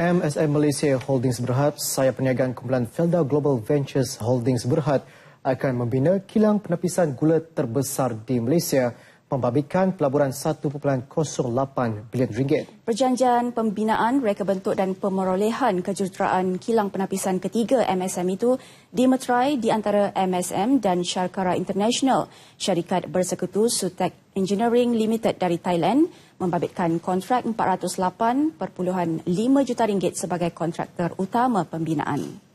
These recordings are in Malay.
MSM Malaysia Holdings Berhad, saya perniagaan kumpulan Felda Global Ventures Holdings Berhad akan membina kilang penapisan gula terbesar di Malaysia membabitkan pelaburan 1.08 bilion ringgit. Perjanjian pembinaan, reka bentuk dan pemerolehan kejuruteraan kilang penapisan ketiga MSM itu dimeterai di antara MSM dan Syarkara International, syarikat bersekutu Sutek Engineering Limited dari Thailand membabitkan kontrak 408.5 juta ringgit sebagai kontraktor utama pembinaan.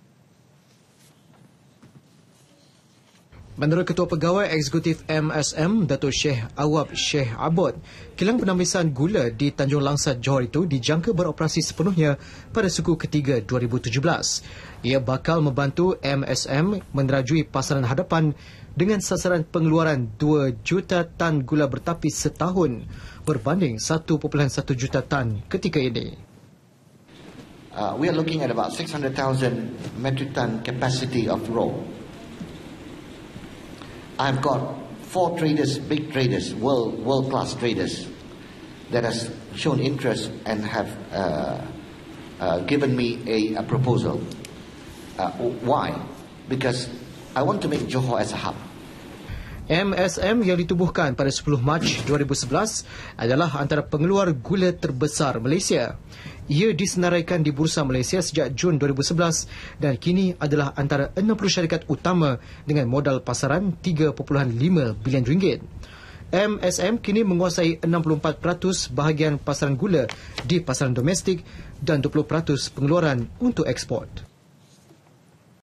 Menurut Ketua Pegawai Eksekutif MSM, Datuk Syekh Awab Syekh Abod, kilang penamisan gula di Tanjung Langsat Johor itu dijangka beroperasi sepenuhnya pada suku ketiga 2017. Ia bakal membantu MSM menerajui pasaran hadapan dengan sasaran pengeluaran 2 juta tan gula bertapis setahun berbanding 1.1 juta tan ketika ini. Uh, we are looking at about 600,000 metric ton capacity of raw I've got four traders, big traders, world world class traders, that has shown interest and have uh, uh, given me a, a proposal. Uh, why? Because I want to make Johor as a hub. MSM yang ditubuhkan pada 10 Mac 2011 adalah antara pengeluar gula terbesar Malaysia. Ia disenaraikan di Bursa Malaysia sejak Jun 2011 dan kini adalah antara 60 syarikat utama dengan modal pasaran 3.5 bilion ringgit. MSM kini menguasai 64% bahagian pasaran gula di pasaran domestik dan 20% pengeluaran untuk ekspor.